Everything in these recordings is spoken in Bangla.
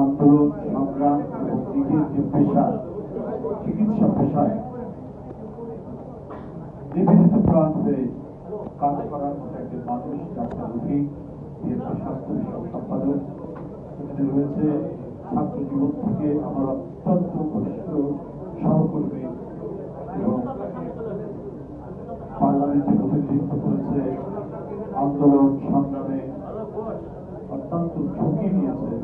আন্দোলন সংগ্রাম এবং নিজের যে পেশা, চিকিৎসা পেশায় নিবেদিত হয়ে কাজ করার মতো একজন মানুষ, ডাক্তার রফিক, বিএনপি স্বাস্থ্য বিষয়ক সম্পাদক। এখানে রয়েছে ছাত্র জীবন থেকে আমার অত্যন্ত ঘনিষ্ঠ সহকর্মী এবং পার্লামেন্টে প্রতিনিধিত্ব করেছে। আন্দোলন সংগ্রামে অত্যন্ত ঝুঁকি নিয়েছে।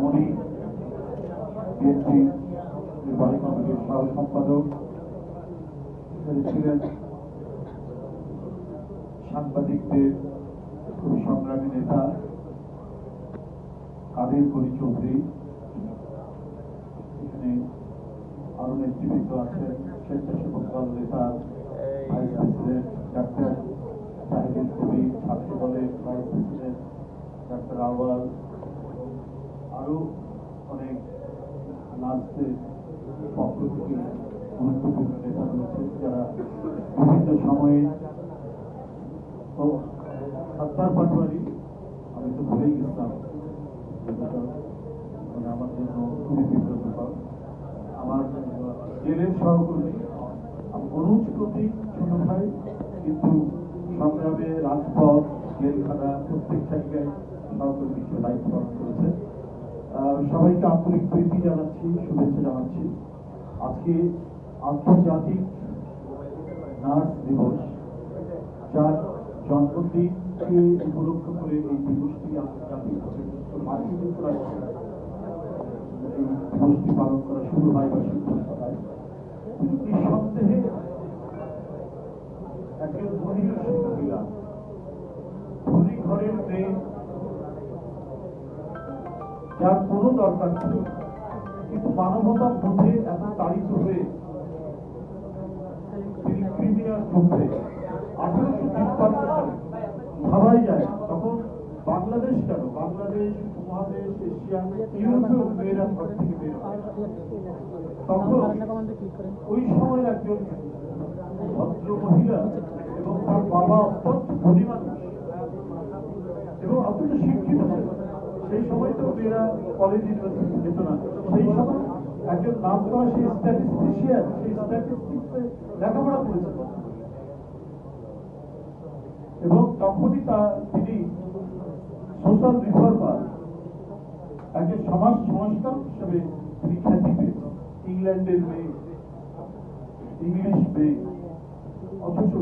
মণি বিএনপি নির্বাহী কমিটির সহ সম্পাদক ছিলেন সাংবাদিকদের খুবই সংগ্রামী নেতা, কাদের করি চৌধুরী, এখানে আরও নেতৃবৃন্দ আছেন, স্বেচ্ছাসেবক দল নেতা, vice president, doctor Zahidul Kabir ছাত্র দলের ভাইস প্রেসিডেন্ট, ডাক্তার আওয়াল আরও অনেক নার্সের পক্ষ থেকে গুরুত্বপূর্ণ নেতা রয়েছে যারা বিভিন্ন সময়ে ও সত্তার পাটোয়ারি, আমি তো ভুলেই গেছিলাম। মানে আমার জন্য খুবই আমার জেলের সহকর্মী অনুজ ছোট ভাই, কিন্তু সংগ্রামে রাজপথ, জেলখানা প্রত্যেক জায়গায় সহকর্মী দায়িত্ব পালন করেছে। সবাইকে আন্তরিক প্রীতি জানাচ্ছি, শুভেচ্ছা জানাচ্ছি। আজকে আন্তর্জাতিক নার্স দিবস, যার জন্মদিনকে উপলক্ষ করে এই দিবসটি আন্তর্জাতিক মার্কিন যুক্তরাষ্ট্রে এই দিবসটি পালন করা শুরু হয় বা সিদ্ধান্ত হয়। নিঃসন্দেহে একজন মহিলা মহিলা, ধনী ঘরের মেয়ে যার কোনো দরকার ছিল কিন্তু মানবতা বোধে এত তাড়িত হয়ে তখন বাংলাদেশ কেন? বাংলাদেশ, উপমহাদেশ, এশিয়া তখন ওই সময়ের একজন এবং তার বাবা অত্যন্ত ধনী এবং অত্যন্ত শিক্ষিত ছিল সেই সময় তো মেয়েরা কলেজ যেত না। সেই সময় একজন নাম করা সেই স্ট্যাটিস্টিশিয়ান সেই লেখাপড়া করেছিল। এবং তখনই তা তিনি সোশ্যাল রিফর্মার একজন সমাজ সংস্কার হিসেবে তিনি খ্যাতি পেয়েছেন। ইংল্যান্ডের মেয়ে ইংলিশ মেয়ে। অথচ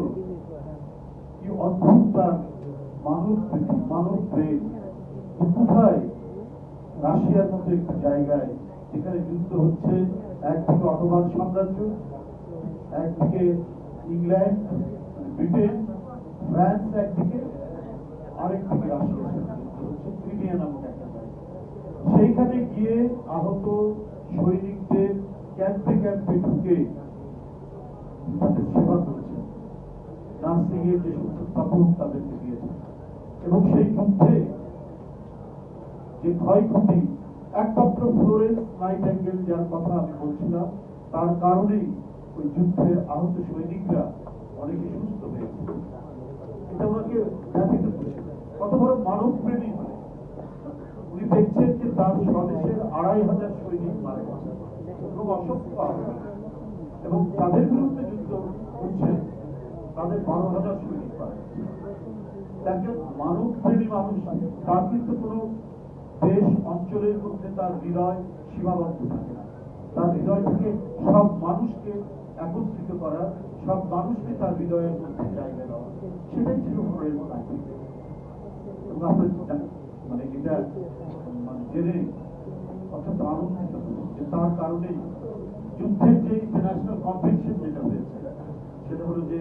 কি অদ্ভুত তার মানব মানব প্রেম কোথায় রাশিয়ার মতো একটি জায়গায় যেখানে যুদ্ধ হচ্ছে, একদিকে অটোমান সাম্রাজ্য, একদিকে ইংল্যান্ড, ব্রিটেন, ফ্রান্স, একদিকে আরেকদিকে রাশিয়া হচ্ছে, ক্রিমিয়া নামক একটা জায়গা। সেইখানে গিয়ে আহত সৈনিকদের ক্যাম্পে ক্যাম্পে ঢুকে তাদের সেবা করেছেন। নার্সিং এর যে সমস্ত তাদেরকে দিয়েছেন। এবং সেই যুদ্ধে যে ক্ষয়ক্ষতি একমাত্র ফ্লোরেন্স নাইট অ্যাঙ্গেল যার কথা আমি বলছিলাম, তার কারণেই ওই যুদ্ধের আহত সৈনিকরা অনেকে সুস্থ হয়েছে এটা ওনাকে ব্যথিত কত বড় মানব প্রেমী হয়। উনি দেখছেন যে তার স্বদেশের আড়াই হাজার সৈনিক মারা গেছে। এবং এবং তাদের বিরুদ্ধে যুদ্ধ হচ্ছে তাদের বারো হাজার সৈনিক মারা গেছে। একজন মানব প্রেমী মানুষ, তার কিন্তু কোনো দেশ অঞ্চলের মধ্যে তার হৃদয় সীমাবদ্ধ থাকে না। তার হৃদয় থেকে সব মানুষকে একত্রিত করা সব মানুষকে তার হৃদয়ের মধ্যে জায়গা দেওয়া। সেটাই ছিল ফ্লোরেন্স নাইটিঙ্গেল এবং আপনার মানে এটা মানে জেনে অত্যন্ত আনন্দিত যে তার কারণেই যুদ্ধের যে ইন্টারন্যাশনাল কনভেনশন যেটা হয়েছে, সেটা হলো যে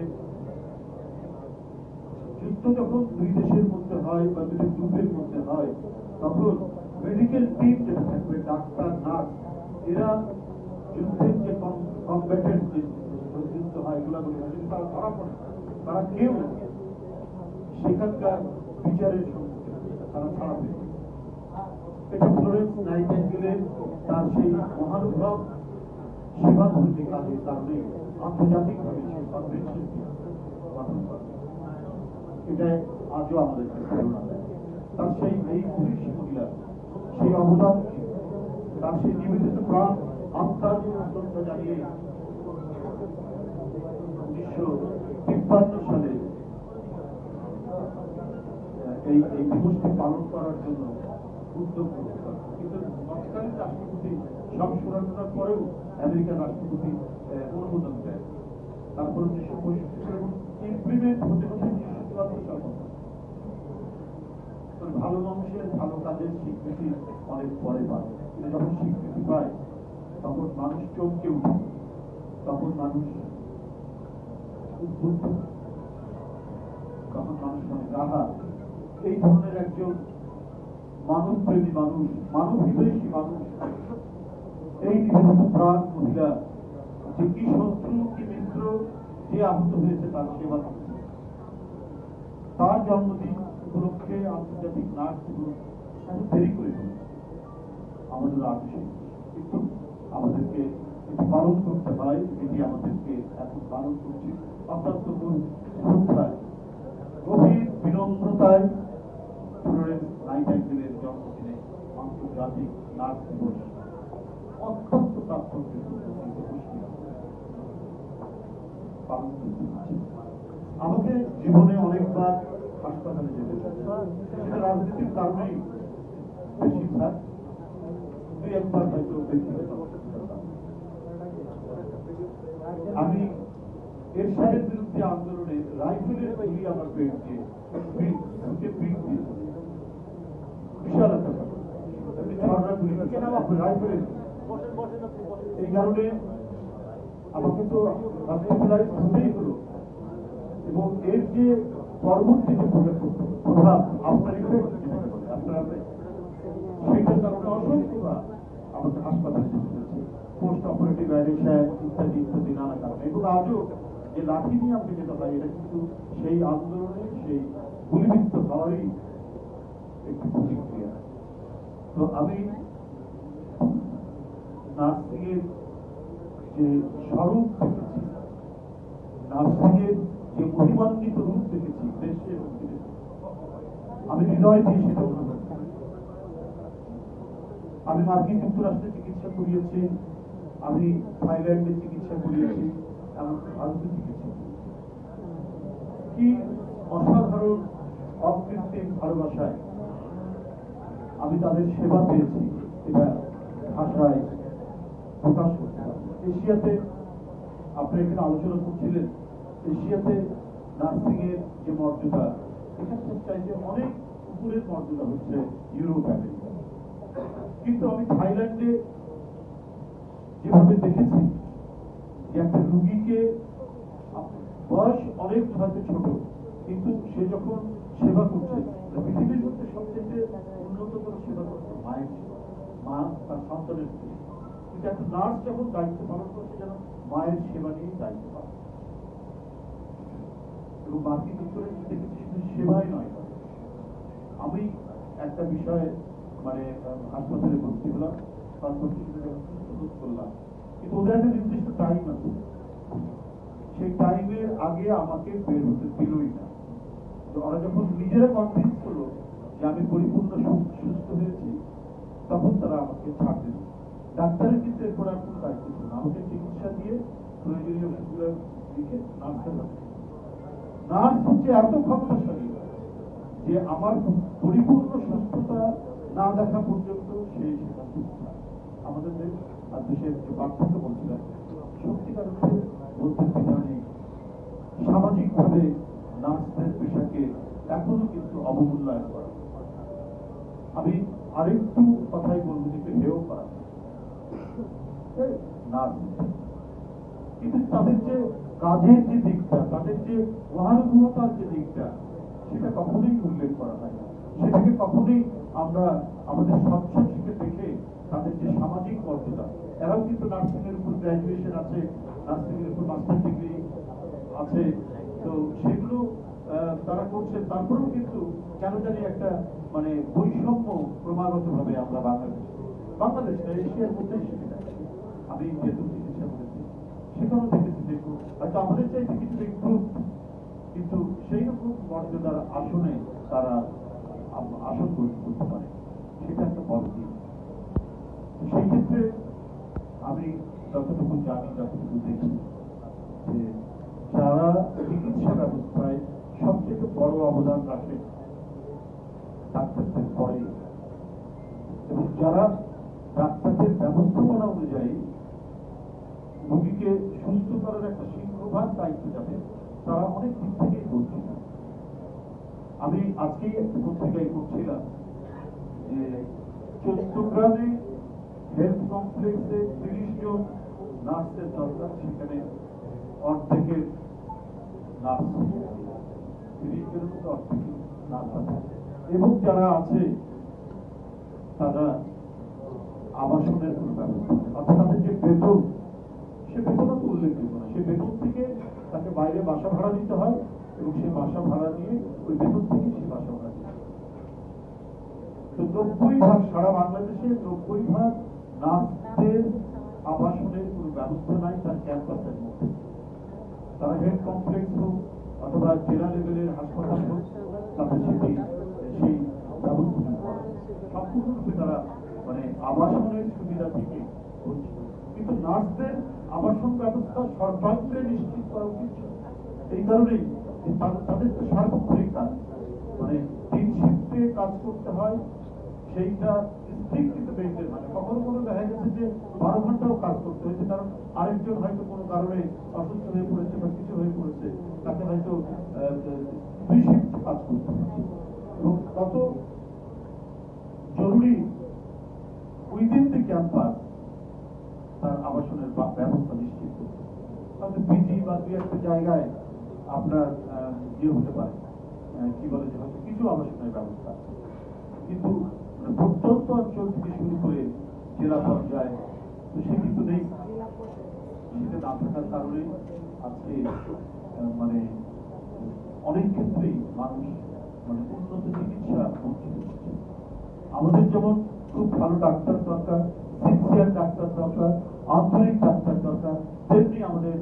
যুদ্ধ যখন দুই দেশের মধ্যে হয় বা দুটি গ্রুপের মধ্যে হয় তখন মেডিকেল টিম যেটা থাকবে, ডাক্তার নার্স এরা যুদ্ধের যে কম্ব্যাটেন্ট যে যুদ্ধ হয়, এগুলো বলে যদি তারা ধরা পড়ে তারা কেউ সেখানকার বিচারের সম্মুখীন তারা ছাড়া। এটা ফ্লোরেন্স নাইটেঙ্গেলের তার সেই মহানুভব সেবা ধর্মী কাজের কারণে আন্তর্জাতিকভাবে সে কনভেনশন গঠন করে। এটাই আজও আমাদেরকে প্রেরণা দেয় তার সেই এই পুলিশ মহিলা সেই অবদানকে তার সেই নিবেদিত প্রাণ, আত্মার শ্রদ্ধা জানিয়ে উনিশশো তিপ্পান্ন সালে এই এই দিবসটি পালন করার জন্য উদ্যোগ কিন্তু তৎকালীন রাষ্ট্রপতি সব সুরানোর পরেও আমেরিকান রাষ্ট্রপতি অনুমোদন দেয় তারপর উনিশশো পঁয়ষট্টি সালে ইমপ্লিমেন্ট হতে হতে উনিশশো চুয়াত্তর সাল ভালো মানুষের ভালো কাজের স্বীকৃতি অনেক পরে পায়। যখন স্বীকৃতি পায়, তখন মানুষ চমকে উঠে। তখন মানুষ উদ্বুদ্ধ। তখন মানুষ মানে রাহা এই ধরনের একজন মানব প্রেমী মানুষ মানব হিতৈষী মানুষ, এই নিবেদিত প্রাণ মহিলা, যে কি শত্রু, কি মিত্র, যে আহত হয়েছে তার সেবা তার জন্মদিন উপলক্ষে আন্তর্জাতিক নার্স দিবস দেরি করে আমাদের আসে কিন্তু আমাদেরকে এটি পালন করতে হয়। এটি আমাদেরকে এখন পালন করছে অত্যন্ত গভীর বিনম্রতায়। জন্মদিনে আন্তর্জাতিক নার্স দিবস অত্যন্ত হচ্ছে। আমাকে জীবনে অনেকবার হাসপাতালে যেতে রাজনীতির কারণেই বেশিরভাগ দুই একবার হয়তো। আমি এরশাদের বিরুদ্ধে আন্দোলনে রাইফেলের গুলি আমার পেট দিয়ে, পিঠ- দিয়ে বিশাল একটা রাইফেলের? এই কারণে আমাকে তো হসপিটালাইজ হতেই হলো। এবং এর যে পরবর্তী যে প্রভাব আপনার সেটার কারণে অসংখ্যবার আমাদের হাসপাতালে পোস্ট অপারেটিভ অ্যাডিকশন ইত্যাদি ইত্যাদি, নানা কারণে। এবং আজও যে লাঠি নিয়ে আপনি যেতে হয় এটা কিন্তু সেই আন্দোলনে, সেই গুলিবিদ্ধ হওয়ারই একটি প্রতিক্রিয়া। তো আমি নার্সিং এর যে স্বরূপ দেখেছি এর যে মহিমান্বিত রূপ দেখেছি, দেশে আমি হৃদয় দিয়ে সেটা আমি মার্কিন যুক্তরাষ্ট্রে চিকিৎসা করিয়েছি, আমি থাইল্যান্ডে চিকিৎসা করিয়েছি ভারতে চিকিৎসা কি অসাধারণ, অকৃত্রিম ভালোবাসায় আমি তাদের সেবা পেয়েছি, এটা ভাষায় প্রকাশ করতে এশিয়াতে আপনি এখানে আলোচনা করছিলেন এশিয়াতে নার্সিং এর যে মর্যাদা এখানে চাইতে অনেক উপরের মর্যাদা হচ্ছে ইউরোপ আমেরিকা কিন্তু আমি থাইল্যান্ডে যেভাবে দেখেছি যে একটা রুগীকে বয়স অনেক হয়তো ছোট, কিন্তু সে যখন সেবা করছে পৃথিবীর মধ্যে সবচেয়ে উন্নততর সেবা করছে মায়ের। মা তার সন্তানের কিন্তু একটা নার্স যখন দায়িত্ব পালন করছে যেন মায়ের সেবা নিয়ে দায়িত্ব পালন করছে। এবং মার্কিন যুক্তরাষ্ট্রে দেখেছি শুধু সেবাই নয়। আমি একটা বিষয়ে মানে হাসপাতালে ভর্তি হলাম বোধ করলাম। কিন্তু ওদের একটা নির্দিষ্ট টাইম আছে। সেই টাইমের আগে আমাকে বের হতে দিলই না। তো ওরা যখন নিজেরা কনভিন্স করল যে আমি পরিপূর্ণ সুস্থ হয়েছি, তখন তারা আমাকে ছাড় দিল। ডাক্তারের কিন্তু এরপর আর কোনো দায়িত্ব ছিল আমাকে চিকিৎসা দিয়ে প্রয়োজনীয় ওষুধগুলো লিখে নার্সের হাতে দিল। নার্স হচ্ছে এত ক্ষমতাশালী যে আমার পরিপূর্ণ সুস্থতা না দেখা পর্যন্ত সে সেটা আমাদের দেশের যে পার্থক্য বলছিলাম, সত্যিকার অর্থে বলতে দ্বিধা নেই সামাজিকভাবে নার্সদের পেশাকে এখনও কিন্তু অবমূল্যায়ন করা আমি আরেকটু কথাই বলব যে একটু হেয় করা। নার্স, কিন্তু তাদের যে কাজের যে দিকটা, তাদের যে মহানুভবতার যে দিকটা, সেটা কখনোই উল্লেখ করা হয় সেটাকে কখনোই আমরা আমাদের সচ্ছলকে দেখে তাদের যে সামাজিক মর্যাদা এরাও কিন্তু নার্সিং এর উপর গ্র্যাজুয়েশন আছে নার্সিং এর উপর মাস্টার ডিগ্রি আছে। তো সেগুলো তারা করছে। তারপরেও কিন্তু কেন জানি একটা মানে বৈষম্য ক্রমাগত ভাবে আমরা বাংলাদেশ বাংলাদেশ এশিয়ার মধ্যে আমি যেহেতু চিকিৎসা করেছি সেখানেও হয়তো আমাদের চাইতে কিছু ইম্প্রুভ কিন্তু সেই রকম মর্যাদার আসনে তারা আসন গ্রহণ করতে পারে। সেটা একটা বড় তো সেই ক্ষেত্রে আমি যতটুকু জানি, যতটুকু দেখি, যে যারা চিকিৎসা ব্যবস্থায় সবচেয়ে বড় অবদান রাখে ডাক্তারদের পরে এবং যারা ডাক্তারদের ব্যবস্থাপনা অনুযায়ী রোগীকে সুস্থ করার একটা সিংহভাগ দায়িত্ব যাবে তারা অনেক দিক থেকেই বঞ্চিত আমি আজকেই একটা পত্রিকায় করছিলাম যে চট্টগ্রামে হেলথ কমপ্লেক্সে তিরিশ জন নার্সের দরকার, সেখানে অর্ধেকের নার্স তিরিশ জনের মধ্যে অর্ধেকের নার্স আছে। এবং যারা আছে, তারা আবাসনের কোনো ব্যবস্থা। অর্থাৎ তাদের যে বেতন সে বেতনও উল্লেখযোগ্য সে বেতন থেকে তাকে বাইরে বাসা ভাড়া দিতে হয় এবং সে বাসা ভাড়া নিয়ে ওই বেতন থেকে সে বাসা ভাড়া দিতে হয়। তো নব্বই ভাগ সারা বাংলাদেশে, নব্বই ভাগ নার্সদের আবাসনের কোনো ব্যবস্থা নাই তার ক্যাম্পাসের মধ্যে। তারা হেড কমপ্লেক্স হোক অথবা জেলা লেভেলের হাসপাতাল হোক, তাদের সেটি, সেই ব্যবস্থাটা করা সম্পূর্ণরূপে তারা মানে আবাসনের সুবিধা থেকে বঞ্চিত। কিন্তু নার্সদের আবাসন ব্যবস্থা সর্বাগ্রে নিশ্চিত করা উচিত। এই কারণেই তাদের- তো সার্বক্ষণিক কাজ মানে তিন শিফটে কাজ করতে হয়, সেইটা স্ট্রিক্টলি মেনটেন মানে কখনো কখনো দেখা গেছে যে বারো ঘন্টাও কাজ করতে হয়েছে, কারণ আরেকজন হয়তো কোনো কারণে অসুস্থ হয়ে পড়েছে বা কিছু হয়ে পড়েছে, তাকে হয়তো দুই শিফট কাজ করতে হচ্ছে। এবং কত জরুরি উইদিন দি ক্যাম্পাস তার আবাসনের বা- ব্যবস্থা নিশ্চিত করতে পিজি বা দুই একটা জায়গায় আপনার ইয়ে হতে পারে। কি বলে যে হয়তো কিছু আবাসনের ব্যবস্থা। কিন্তু মানে প্রত্যন্ত অঞ্চল থেকে শুরু করে জেলা পর্যায়ে, তো সে কিন্তু নেই। সেটা না থাকার কারণে আজকে মানে অনেক ক্ষেত্রেই মানুষ মানে উন্নত চিকিৎসা আমাদের যেমন খুব ভালো ডাক্তার দরকার সিনসিয়ার ডাক্তার দরকার আন্তরিক ডাক্তার দরকার তেমনি আমাদের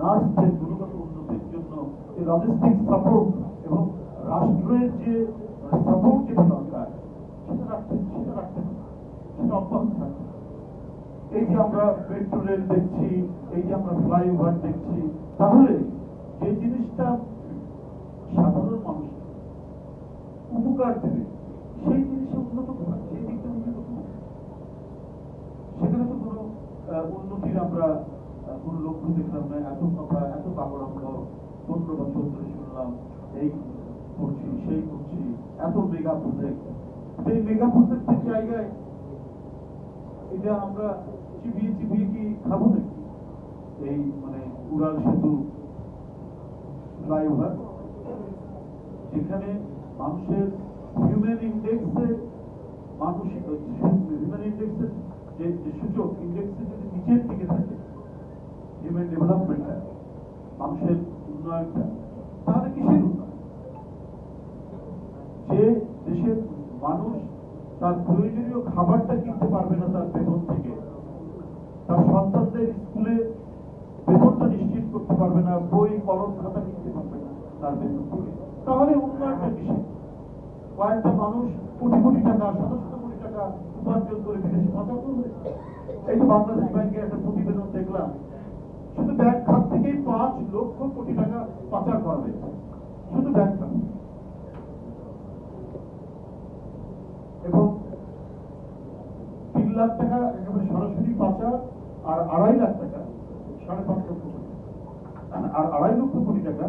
নার্সদের গুণগত উন্নতির জন্য এই লজিস্টিক সাপোর্ট এবং রাষ্ট্রের যে সাপোর্ট যেটা দরকার, সেটা রাখতে সেটা রাখতে সেটা অব্যাহত থাকবে এই যে আমরা মেট্রো রেল দেখছি, এই যে আমরা ফ্লাইওভার দেখছি, তাহলে যে জিনিসটা সাধারণ মানুষ উপকার দেবে, সেই জিনিসে উন্নত কোথায় সেই দিকটা উন্নত সেখানে তো কোনো উন্নতির আমরা কোনো লক্ষ্য দেখলাম না। এত কথা এত বাবরঙ্গ পনেরো বছর ধরে শুনলাম, এই করছি, সেই করছি, এত মেগা প্রজেক্ট এই মেগা প্রজেক্টের জায়গায় এটা আমরা চিবিয়ে চিবিয়ে কি খাব নাকি? এই মানে উড়াল সেতু ফ্লাইওভার যেখানে মানুষের হিউম্যান ইন্ডেক্সে মানুষ হিউম্যান ইন্ডেক্সের যে সূচক ইন্ডেক্সে যদি নিচের দিকে থাকে হিউম্যান ডেভেলপমেন্টটা মানুষের উন্নয়নটা তাহলে কিসের উন্নয়ন? যে দেশের মানুষ তার প্রয়োজনীয় খাবারটা কিনতে পারবে না তার বেতন থেকে, তার সন্তানদের স্কুলে বেতনটা নিশ্চিত করতে পারবে না, বই, কলম, খাতা কিনতে পারবে না তার বেতন থেকে, তাহলে উন্নয়নটা কিসের? কয়েকটা মানুষ কোটি কোটি টাকা কোটি টাকা উপার্জন করে বিদেশে পাচার করবে এই যে বাংলাদেশ ব্যাংকের একটা প্রতিবেদন দেখলাম, শুধু ব্যাংক খাত থেকেই পাঁচ লক্ষ কোটি টাকা পাচার করা হয়েছে, শুধু ব্যাংক খাত এবং তিন লাখ টাকা একেবারে সরাসরি পাচার, আর আড়াই লাখ টাকা, সাড়ে পাঁচ লক্ষ কোটি আর আড়াই লক্ষ কোটি টাকা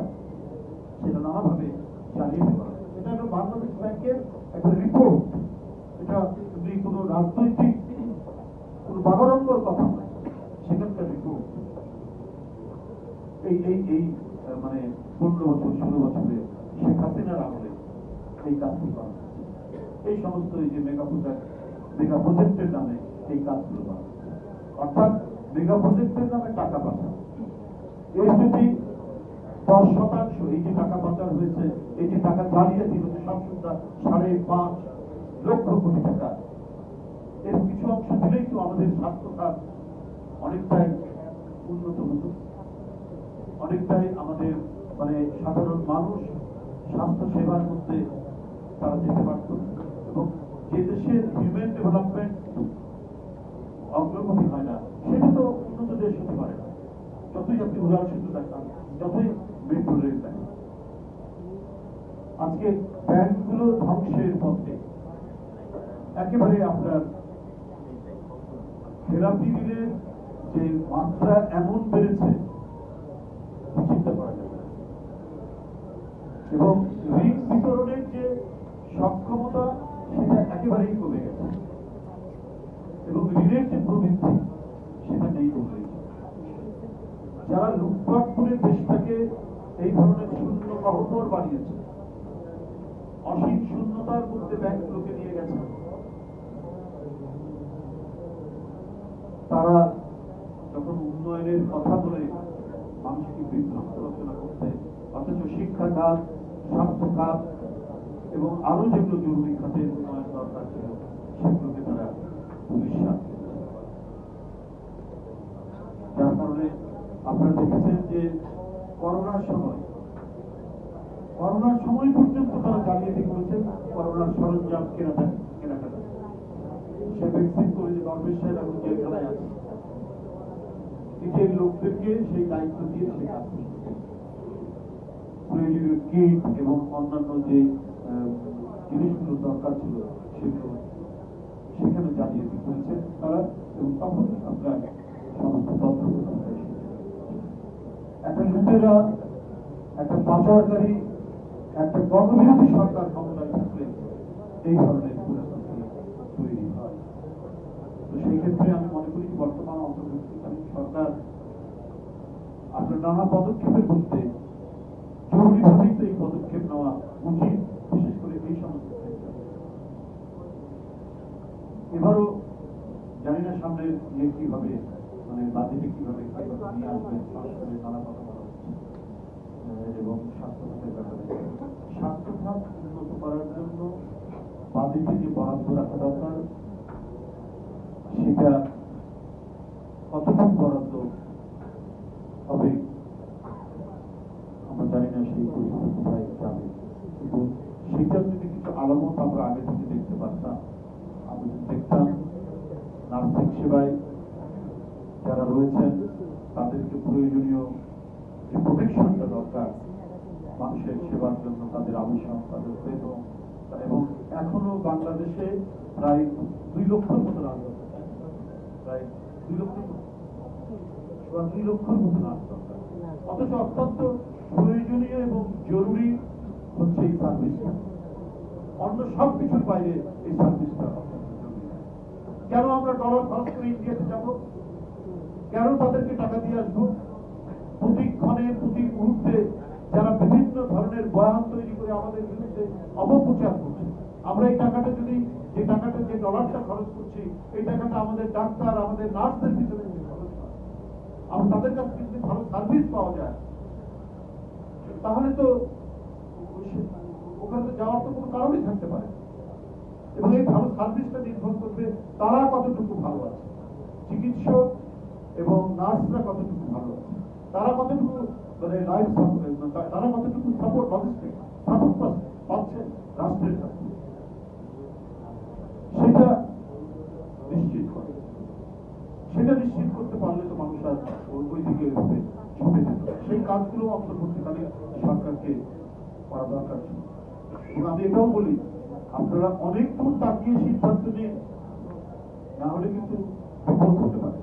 সেটা নানাভাবে চালিয়ে দেওয়া। এটা হলো বাংলাদেশ ব্যাংকের একটা রিপোর্ট এটা যদি কোনো রাজনৈতিক কোনো বাগারঙ্গর কথা নয় সেখানকার রিপোর্ট। এই এই এই মানে পনেরো বছর, ষোলো বছরে শেখ হাসিনার আমলে এই কাজটি করা এই সমস্ত এই যে মেগা প্রজেক্ট মেগা প্রজেক্টের নামে এই কাজগুলো করা অর্থাৎ মেগা প্রজেক্টের নামে টাকা পাচার এই যদি দশ শতাংশ এই যে টাকা পাচার হয়েছে এই যে টাকা জালিয়াতি হচ্ছে সব সাড়ে পাঁচ লক্ষ কোটি টাকা এর অংশ দিলেই তো আমাদের স্বাস্থ্য অনেকটাই উন্নত হতো। অনেকটাই আমাদের মানে সাধারণ মানুষ স্বাস্থ্য সেবার মধ্যে তারা যেতে পারত। এবং যে দেশের হিউম্যান ডেভেলপমেন্ট অগ্রগতি হয় না, সেটা তো উন্নত দেশ হতে পারে না। যতই আপনি উদাহরণ সেতু দেখান, যতই মেট্রো রেল দেখান। আজকে ব্যাংকগুলো ধ্বংসের পথে। একেবারে আপনার থেরাপি যে মাত্রা এমন বেড়েছে চিন্তা করা যাবে এবং ঋণ বিতরণের যে সক্ষমতা, সেটা একেবারেই কমে গেছে। এবং ঋণের যে প্রবৃদ্ধি, সেটা নেই বলে যারা লুটপাট করে দেশটাকে এই ধরনের শূন্য গহ্বর বানিয়েছে, অসীম শূন্যতার মধ্যে ব্যাংকগুলোকে নিয়ে গেছে। তারা যখন উন্নয়নের কথা বলে মানুষকে বিভ্রান্ত রচনা করতে, অথচ শিক্ষা খাত, স্বাস্থ্য খাত এবং আরও যেগুলো জরুরি খাতের উন্নয়ন দরকার ছিল, সেগুলোকে তারা ভবিষ্যৎ যার কারণে আপনারা দেখেছেন যে করোনার সময় করোনার সময় পর্যন্ত তারা জালিয়াতি করেছেন, করোনার সরঞ্জাম কেনাটা কেনাকাটা। সে ভ্যাকসিন দরবেশ সাহেব এখন জেলখানায় আছে নিজের লোকদেরকে সেই দায়িত্ব দিয়ে সে কাজ প্রয়োজনীয় কিট এবং অন্যান্য যে জিনিসগুলো দরকার ছিল সেগুলো সেখানে জালিয়াতি করেছে তারা এবং তখন আপনার সমস্ত তথ্য একটা লুটেরা, একটা পাচারকারী, একটা গণবিরোধী সরকার ক্ষমতায় থাকলে এই ধরনের পরিস্থিতি তো সেই ক্ষেত্রে আমি মনে করি বর্তমান অন্তর্বর্তীকালীন সরকার আপনার নানা পদক্ষেপের মধ্যে জরুরিভাবেই তো এই পদক্ষেপ নেওয়া উচিত, বিশেষ করে এই সমস্ত এবারও জানি না সামনে ইয়ে কীভাবে মানে বাজেটে কীভাবে নিয়ে নানা কথা বলা এবং স্বাস্থ্য খাতের ব্যাপারে। স্বাস্থ্য খাত উন্নত করার জন্য বাজেটে যে বরাদ্দ রাখা সেটা কতটুকু বরাদ্দ হবে আমরা জানি না সেই পরিস্থিতি কোথায় যাবে কিন্তু সেটার যদি কিছু আলামত আমরা আগে থেকে দেখতে পারতাম আমরা যদি দেখতাম নার্সিং সেবায় যারা রয়েছেন তাদেরকে প্রয়োজনীয় যে প্রোটেকশনটা দরকার মানুষের সেবার জন্য তাদের আবশ্যক এবং এখনও বাংলাদেশে প্রায় দুই লক্ষর মতো আছে প্রায় দুই লক্ষ দুই লক্ষর মতো দরকার। অথচ অত্যন্ত প্রয়োজনীয় এবং জরুরি হচ্ছে এই সার্ভিসটা। অন্য সব কিছুর বাইরে এই সার্ভিসটা কেন আমরা ডলার খরচ করে ইন্ডিয়াতে যাব? কেন তাদেরকে টাকা দিয়ে আসব? প্রতিক্ষণে প্রতি মুহূর্তে যারা বিভিন্ন ধরনের বয়ান তৈরি করে আমাদের বিরুদ্ধে অপপ্রচার করছে। আমরা এই টাকাটা যদি, যে টাকাটা যে ডলারটা খরচ করছি, এই টাকাটা আমাদের ডাক্তার, আমাদের নার্সদের পিছনে যদি খরচ হয় আর তাদের কাছ যদি ভালো সার্ভিস পাওয়া যায়, তাহলে তো ওখানে তো যাওয়ার তো কোনো কারণই থাকতে পারে এবং এই ভালো সার্ভিসটা নির্ভর করবে তারা কতটুকু ভালো আছে, চিকিৎসক এবং নার্সরা কতটুকু ভালো আছে, তারা কতটুকু মানে লাইফ তারা কতটুকু সাপোর্ট লজিস্টিক সাপোর্ট পাচ্ছেন রাষ্ট্রের কাছে। সেটা নিশ্চিত করে। সেটা নিশ্চিত করতে পারলে তো মানুষ আর ওই দিকে ঝুঁকে যেত সেই কাজগুলো অন্তর্বর্তীকালে সরকারকে করা দরকার ছিল। এবং আমি এটাও বলি, আপনারা অনেক দূর তাকিয়ে সিদ্ধান্ত নিন না হলে কিন্তু বিপদ হতে পারে।